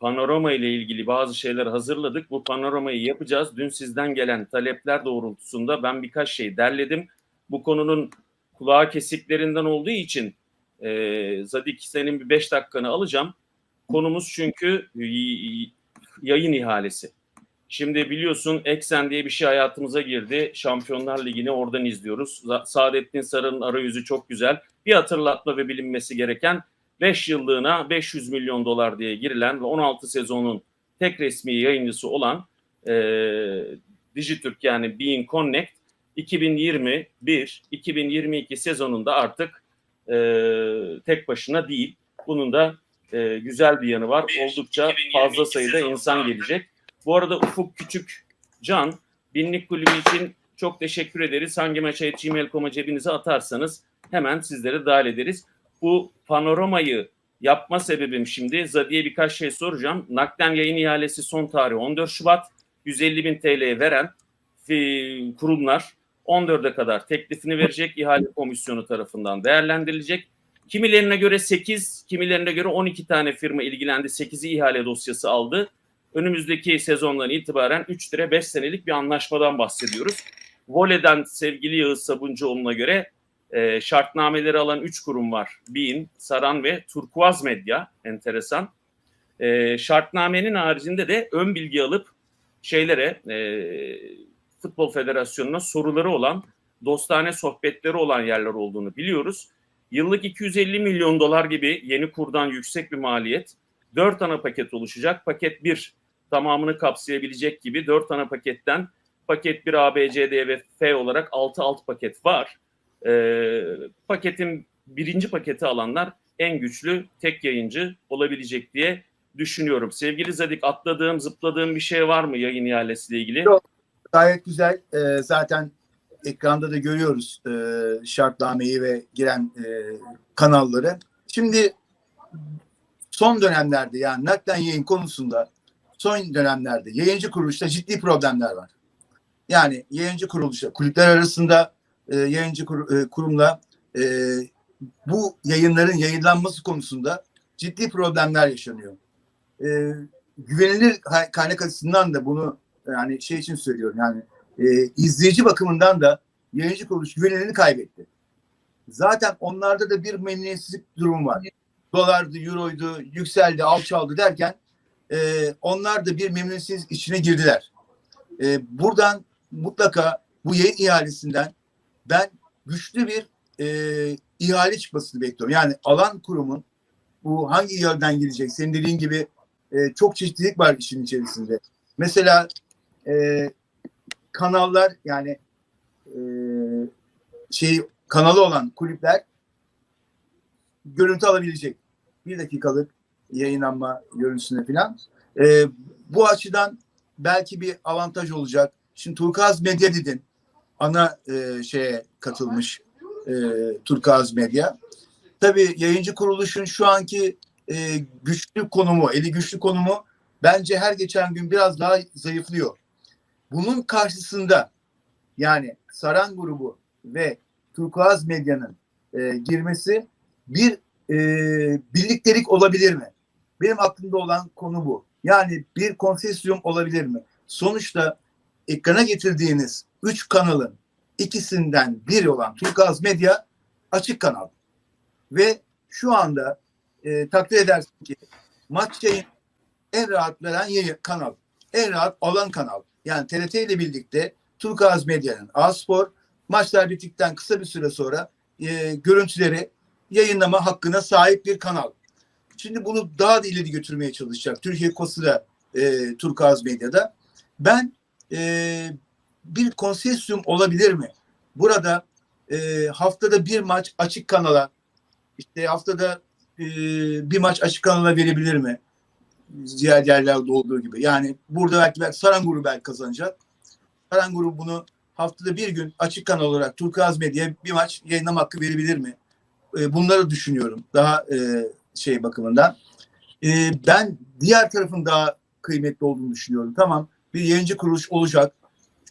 panorama ile ilgili bazı şeyler hazırladık. Bu panoramayı yapacağız. Dün sizden gelen talepler doğrultusunda ben birkaç şey derledim. Bu konunun kulağa kesiklerinden olduğu için e, Zadik senin bir beş dakikanı alacağım. Konumuz çünkü y- yayın ihalesi. Şimdi biliyorsun Eksen diye bir şey hayatımıza girdi. Şampiyonlar Ligi'ni oradan izliyoruz. Saadettin Sarı'nın arayüzü çok güzel. Bir hatırlatma ve bilinmesi gereken 5 yıllığına 500 milyon dolar diye girilen ve 16 sezonun tek resmi yayıncısı olan e, Dijitürk yani Being Connect 2021-2022 sezonunda artık e, tek başına değil. Bunun da e, güzel bir yanı var. Oldukça fazla sayıda insan gelecek. Bu arada Ufuk Küçük Can Binlik Kulübü için çok teşekkür ederiz. Hangi maça gmail.com'a cebinize atarsanız hemen sizlere dahil ederiz. Bu panoramayı yapma sebebim şimdi Zadi'ye birkaç şey soracağım. Nakden yayın ihalesi son tarihi 14 Şubat. 150 bin TL'ye veren fi- kurumlar 14'e kadar teklifini verecek. İhale komisyonu tarafından değerlendirilecek. Kimilerine göre 8, kimilerine göre 12 tane firma ilgilendi. 8'i ihale dosyası aldı. Önümüzdeki sezondan itibaren 3 lira 5 senelik bir anlaşmadan bahsediyoruz. Vole'den sevgili Yağız Sabuncuoğlu'na göre e, şartnameleri alan 3 kurum var. BİM, Saran ve Turkuaz Medya. Enteresan. E, şartnamenin haricinde de ön bilgi alıp şeylere e, Futbol Federasyonu'na soruları olan, dostane sohbetleri olan yerler olduğunu biliyoruz. Yıllık 250 milyon dolar gibi yeni kurdan yüksek bir maliyet. 4 ana paket oluşacak. Paket 1 tamamını kapsayabilecek gibi 4 ana paketten paket 1 A, B, C, D ve F olarak 6 alt paket var. Ee, paketin birinci paketi alanlar en güçlü tek yayıncı olabilecek diye düşünüyorum. Sevgili Zadik atladığım, zıpladığım bir şey var mı yayın ihalesiyle ilgili? Yok. Gayet güzel. Ee, zaten ekranda da görüyoruz e, şartnameyi ve giren e, kanalları. Şimdi son dönemlerde yani naklen yayın konusunda son dönemlerde yayıncı kuruluşta ciddi problemler var. Yani yayıncı kuruluşta kulüpler arasında e, yayıncı kur- e, kurumla e, bu yayınların yayınlanması konusunda ciddi problemler yaşanıyor. E, güvenilir kaynak açısından da bunu yani şey için söylüyorum yani e, izleyici bakımından da yayıncı kuruluş güvenilirliğini kaybetti. Zaten onlarda da bir memnuniyetsizlik durum var. Dolardı, euroydu, yükseldi, alçaldı derken e, onlar da bir memnuniyetsizlik içine girdiler. E, buradan mutlaka bu yayın ihalesinden ben güçlü bir e, ihale çıkmasını bekliyorum. Yani alan kurumun bu hangi yönden gidecek? Senin dediğin gibi e, çok çeşitlilik var işin içerisinde. Mesela e, kanallar yani e, şey kanalı olan kulüpler görüntü alabilecek. Bir dakikalık yayınlanma görüntüsüne falan. E, bu açıdan belki bir avantaj olacak. Şimdi Turkuaz Medya dedin. Ana e, şeye katılmış e, Turkuaz Medya. Tabii yayıncı kuruluşun şu anki e, güçlü konumu, eli güçlü konumu bence her geçen gün biraz daha zayıflıyor. Bunun karşısında yani Saran grubu ve Turkuaz Medya'nın e, girmesi bir e, birliktelik olabilir mi? Benim aklımda olan konu bu. Yani bir konsesyum olabilir mi? Sonuçta ekrana getirdiğiniz üç kanalın ikisinden biri olan Turkuaz Medya açık kanal. Ve şu anda e, takdir edersin ki maç yayın en rahat veren yayın kanal. En rahat alan kanal. Yani TRT ile birlikte Turkuaz Medya'nın A-Spor maçlar bittikten kısa bir süre sonra e, görüntüleri yayınlama hakkına sahip bir kanal. Şimdi bunu daha da ileri götürmeye çalışacak. Türkiye Kosu da e, Turkuaz Medya'da. Ben e, bir konsesyum olabilir mi? Burada e, haftada bir maç açık kanala işte haftada e, bir maç açık kanala verebilir mi? Diğer yerlerde olduğu gibi. Yani burada belki, belki Saran grubu belki kazanacak. Saran grubu bunu haftada bir gün açık kanal olarak Turkuaz Medya'ya bir maç yayınlama hakkı verebilir mi? E, bunları düşünüyorum. Daha e, şey bakımından. E, ben diğer tarafın daha kıymetli olduğunu düşünüyorum. Tamam bir yayıncı kuruluş olacak.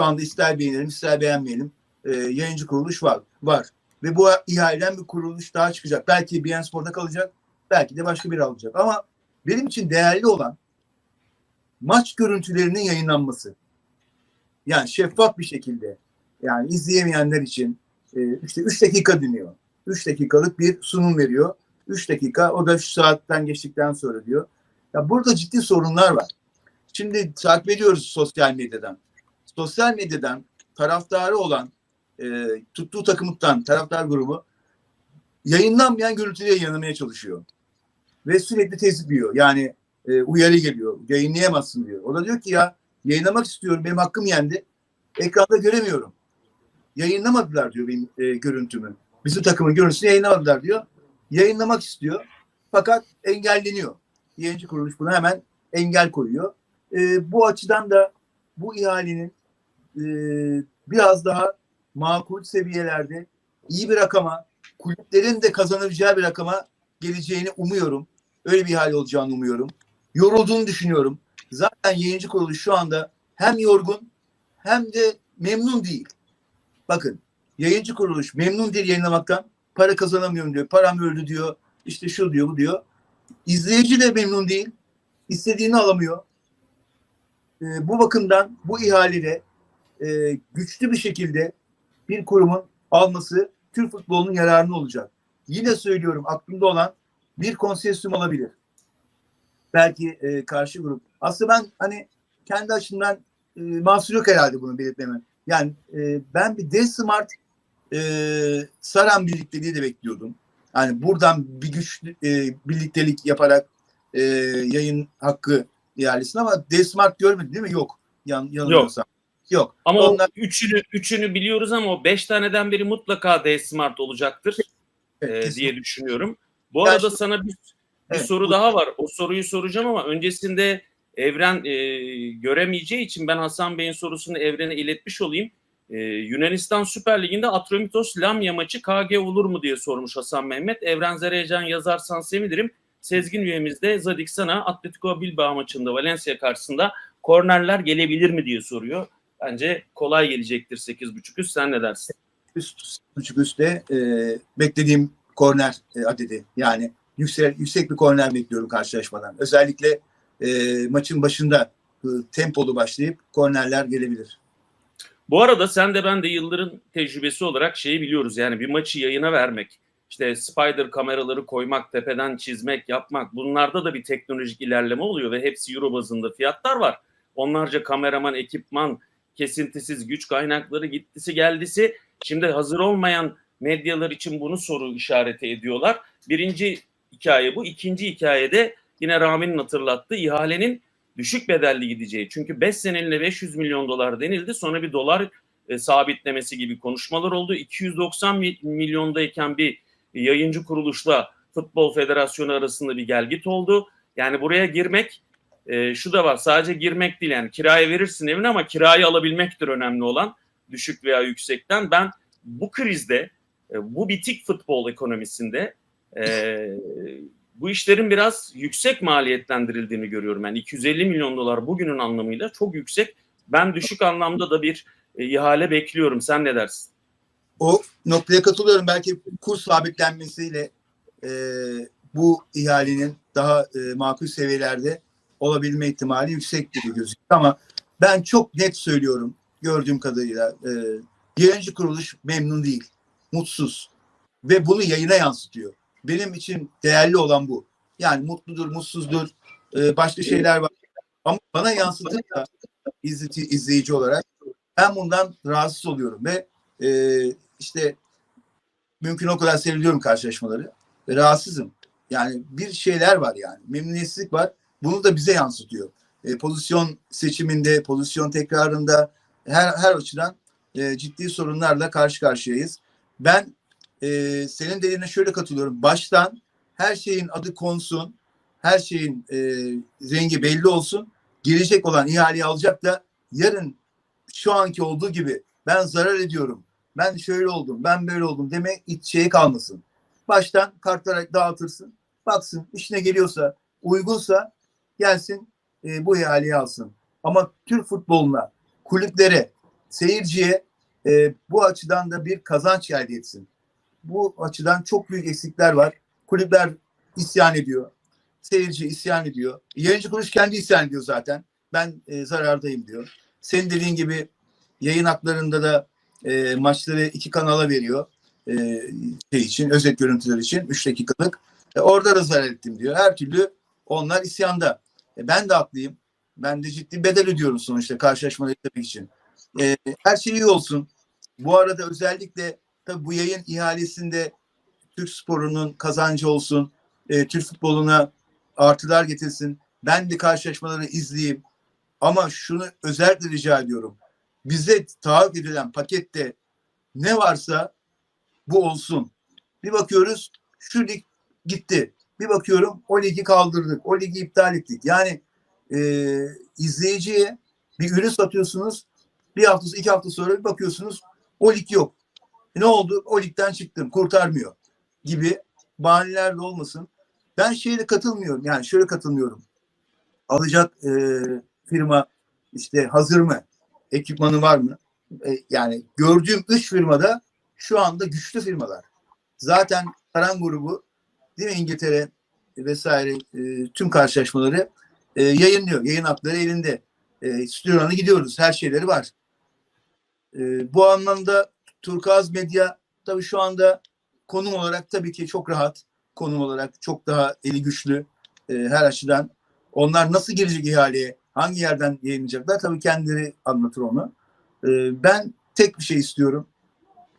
Şu anda ister beğenelim ister beğenmeyelim. E, yayıncı kuruluş var. Var. Ve bu ihaleden bir kuruluş daha çıkacak. Belki BN Spor'da kalacak. Belki de başka biri alacak. Ama benim için değerli olan maç görüntülerinin yayınlanması. Yani şeffaf bir şekilde. Yani izleyemeyenler için e, işte 3 dakika dinliyor. 3 dakikalık bir sunum veriyor. 3 dakika o da şu saatten geçtikten sonra diyor. Ya burada ciddi sorunlar var. Şimdi takip ediyoruz sosyal medyadan. Sosyal medyadan taraftarı olan e, tuttuğu takımından taraftar grubu yayınlanmayan görüntüleri yayınlamaya çalışıyor. Ve sürekli tezip yiyor. Yani e, uyarı geliyor. Yayınlayamazsın diyor. O da diyor ki ya yayınlamak istiyorum. Benim hakkım yendi. Ekranda göremiyorum. Yayınlamadılar diyor benim e, görüntümü. Bizim takımın görüntüsünü yayınlamadılar diyor. Yayınlamak istiyor. Fakat engelleniyor. Yayıncı kuruluş buna hemen engel koyuyor. E, bu açıdan da bu ihalenin e, biraz daha makul seviyelerde iyi bir rakama, kulüplerin de kazanabileceği bir rakama geleceğini umuyorum. Öyle bir ihale olacağını umuyorum. Yorulduğunu düşünüyorum. Zaten yayıncı kuruluş şu anda hem yorgun hem de memnun değil. Bakın yayıncı kuruluş memnun değil yayınlamaktan. Para kazanamıyorum diyor. Param öldü diyor. İşte şu diyor bu diyor. İzleyici de memnun değil. İstediğini alamıyor. Ee, bu bakımdan bu ihalede e, güçlü bir şekilde bir kurumun alması Türk futbolunun yararına olacak. Yine söylüyorum aklımda olan bir konsesyum olabilir. Belki e, karşı grup. Aslında ben hani kendi açımdan e, mahsur yok herhalde bunu belirtmeme. Yani e, ben bir D-Smart e, Saran birlikteliği de bekliyordum. Yani buradan bir güç e, birliktelik yaparak e, yayın hakkı ihalesini ama D-Smart görmedi değil mi? Yok. Yan, yanılmıyorsam. Yok. Ama Onlar- üçünü, üçünü biliyoruz ama o beş taneden biri mutlaka D Smart olacaktır Evet, e, diye düşünüyorum. Bu Ya arada şimdi- sana bir, bir Evet, soru bu- daha var. O soruyu soracağım ama öncesinde Evren e, göremeyeceği için ben Hasan Bey'in sorusunu Evren'e iletmiş olayım. E, Yunanistan Süper Ligi'nde Atromitos Lamya maçı KG olur mu diye sormuş Hasan Mehmet. Evren Zerecan yazarsan sevinirim. Sezgin üyemiz de Zadik sana Atletico Bilbao maçında Valencia karşısında kornerler gelebilir mi diye soruyor. Bence kolay gelecektir 8.5 üst. Sen ne dersin? üst buçuk üstte e, beklediğim korner e, adedi. Yani yüksek, yüksek bir korner bekliyorum karşılaşmadan. Özellikle e, maçın başında e, tempolu başlayıp kornerler gelebilir. Bu arada sen de ben de yılların tecrübesi olarak şeyi biliyoruz. Yani bir maçı yayına vermek, işte spider kameraları koymak, tepeden çizmek, yapmak bunlarda da bir teknolojik ilerleme oluyor ve hepsi euro bazında fiyatlar var. Onlarca kameraman, ekipman, kesintisiz güç kaynakları gittisi geldisi. Şimdi hazır olmayan medyalar için bunu soru işareti ediyorlar. Birinci hikaye bu. İkinci hikayede yine Rami'nin hatırlattığı ihalenin düşük bedelli gideceği. Çünkü 5 seneliğine 500 milyon dolar denildi. Sonra bir dolar e, sabitlemesi gibi konuşmalar oldu. 290 mi- milyondayken bir yayıncı kuruluşla Futbol Federasyonu arasında bir gelgit oldu. Yani buraya girmek e, şu da var sadece girmek değil yani kiraya verirsin evini ama kirayı alabilmektir önemli olan düşük veya yüksekten. Ben bu krizde e, bu bitik futbol ekonomisinde e, bu işlerin biraz yüksek maliyetlendirildiğini görüyorum. Yani 250 milyon dolar bugünün anlamıyla çok yüksek. Ben düşük anlamda da bir e, ihale bekliyorum. Sen ne dersin? O noktaya katılıyorum. Belki kur sabitlenmesiyle e, bu ihalenin daha e, makul seviyelerde olabilme ihtimali yüksek gibi gözüküyor. Ama ben çok net söylüyorum gördüğüm kadarıyla. E, yayıncı kuruluş memnun değil, mutsuz ve bunu yayına yansıtıyor. Benim için değerli olan bu. Yani mutludur, mutsuzdur, e, başka şeyler var. Ama bana yansıtırsa izleyici, izleyici olarak ben bundan rahatsız oluyorum ve e, işte mümkün o kadar seyrediyorum karşılaşmaları ve rahatsızım. Yani bir şeyler var yani. Memnuniyetsizlik var. Bunu da bize yansıtıyor. E, pozisyon seçiminde, pozisyon tekrarında her her açıdan e, ciddi sorunlarla karşı karşıyayız. Ben e, senin dediğine şöyle katılıyorum. Baştan her şeyin adı konsun, her şeyin e, rengi belli olsun. Gelecek olan ihaleyi alacak da yarın şu anki olduğu gibi ben zarar ediyorum, ben şöyle oldum, ben böyle oldum deme hiç şey kalmasın. Baştan kartlara dağıtırsın, baksın işine geliyorsa, uygunsa gelsin e, bu ihaleyi alsın. Ama Türk futboluna, kulüplere, seyirciye e, bu açıdan da bir kazanç elde etsin. Bu açıdan çok büyük eksikler var. Kulüpler isyan ediyor. Seyirci isyan ediyor. Yayıncı kuruluş kendi isyan ediyor zaten. ben e, zarardayım diyor. Senin dediğin gibi yayın haklarında da e, maçları iki kanala veriyor. E, şey için, özet görüntüler için 3 dakikalık. E, orada da ettim diyor. Her türlü onlar isyanda. E, ben de haklıyım. Ben de ciddi bedel ödüyorum sonuçta karşılaşmaları izlemek için. E, her şey iyi olsun. Bu arada özellikle tabii bu yayın ihalesinde Türk sporunun kazancı olsun. E, Türk futboluna artılar getirsin. Ben de karşılaşmaları izleyeyim. Ama şunu özellikle rica ediyorum. Bize taahhüt edilen pakette ne varsa bu olsun. Bir bakıyoruz şu lig gitti. Bir bakıyorum o ligi kaldırdık. O ligi iptal ettik. Yani e, izleyiciye bir ürün satıyorsunuz. Bir hafta, iki hafta sonra bir bakıyorsunuz o lig yok. E, ne oldu? O ligden çıktım. Kurtarmıyor. Gibi bahaneler de olmasın. Ben şeyle katılmıyorum. Yani şöyle katılmıyorum. Alacak e, firma işte hazır mı? Ekipmanı var mı? E, yani gördüğüm üç firmada şu anda güçlü firmalar. Zaten Karan grubu değil mi İngiltere vesaire e, tüm karşılaşmaları e, yayınlıyor. Yayın hakları elinde. E, stüdyona gidiyoruz. Her şeyleri var. E, bu anlamda Turkuaz Medya tabii şu anda konum olarak tabii ki çok rahat. Konum olarak çok daha eli güçlü e, her açıdan. Onlar nasıl girecek ihaleye? Hangi yerden yayınlayacaklar? Tabii kendileri anlatır onu. E, ben tek bir şey istiyorum.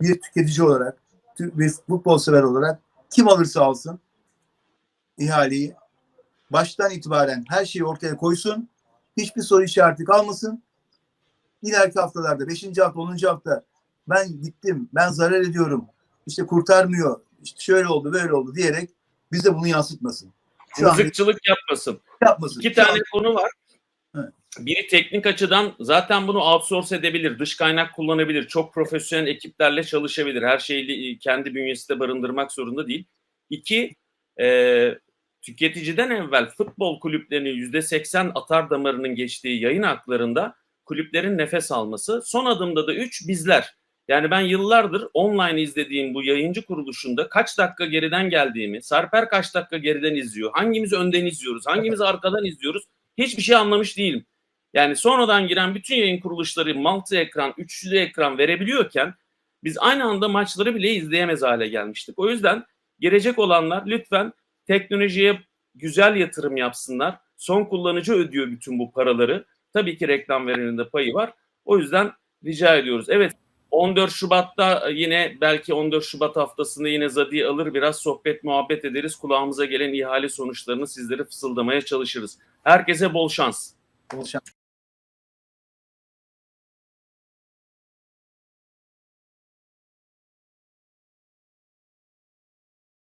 Bir tüketici olarak, bir futbol sever olarak kim alırsa alsın ihaleyi baştan itibaren her şeyi ortaya koysun. Hiçbir soru işareti kalmasın. İleriki haftalarda 5. hafta 10. hafta ben gittim ben zarar ediyorum işte kurtarmıyor işte şöyle oldu böyle oldu diyerek bize bunu yansıtmasın. Şu an Mızıkçılık yapmasın. yapmasın. İki Şu an- tane konu var. Biri teknik açıdan zaten bunu outsource edebilir, dış kaynak kullanabilir, çok profesyonel ekiplerle çalışabilir. Her şeyi kendi bünyesinde barındırmak zorunda değil. İki, e, tüketiciden evvel futbol kulüplerinin yüzde seksen atar damarının geçtiği yayın haklarında kulüplerin nefes alması. Son adımda da üç, bizler. Yani ben yıllardır online izlediğim bu yayıncı kuruluşunda kaç dakika geriden geldiğimi, Sarper kaç dakika geriden izliyor, hangimiz önden izliyoruz, hangimiz arkadan izliyoruz hiçbir şey anlamış değilim. Yani sonradan giren bütün yayın kuruluşları multi ekran, üçlü ekran verebiliyorken biz aynı anda maçları bile izleyemez hale gelmiştik. O yüzden gelecek olanlar lütfen teknolojiye güzel yatırım yapsınlar. Son kullanıcı ödüyor bütün bu paraları. Tabii ki reklam verenin de payı var. O yüzden rica ediyoruz. Evet 14 Şubat'ta yine belki 14 Şubat haftasında yine Zadi alır biraz sohbet muhabbet ederiz. Kulağımıza gelen ihale sonuçlarını sizlere fısıldamaya çalışırız. Herkese bol şans. Bol şans.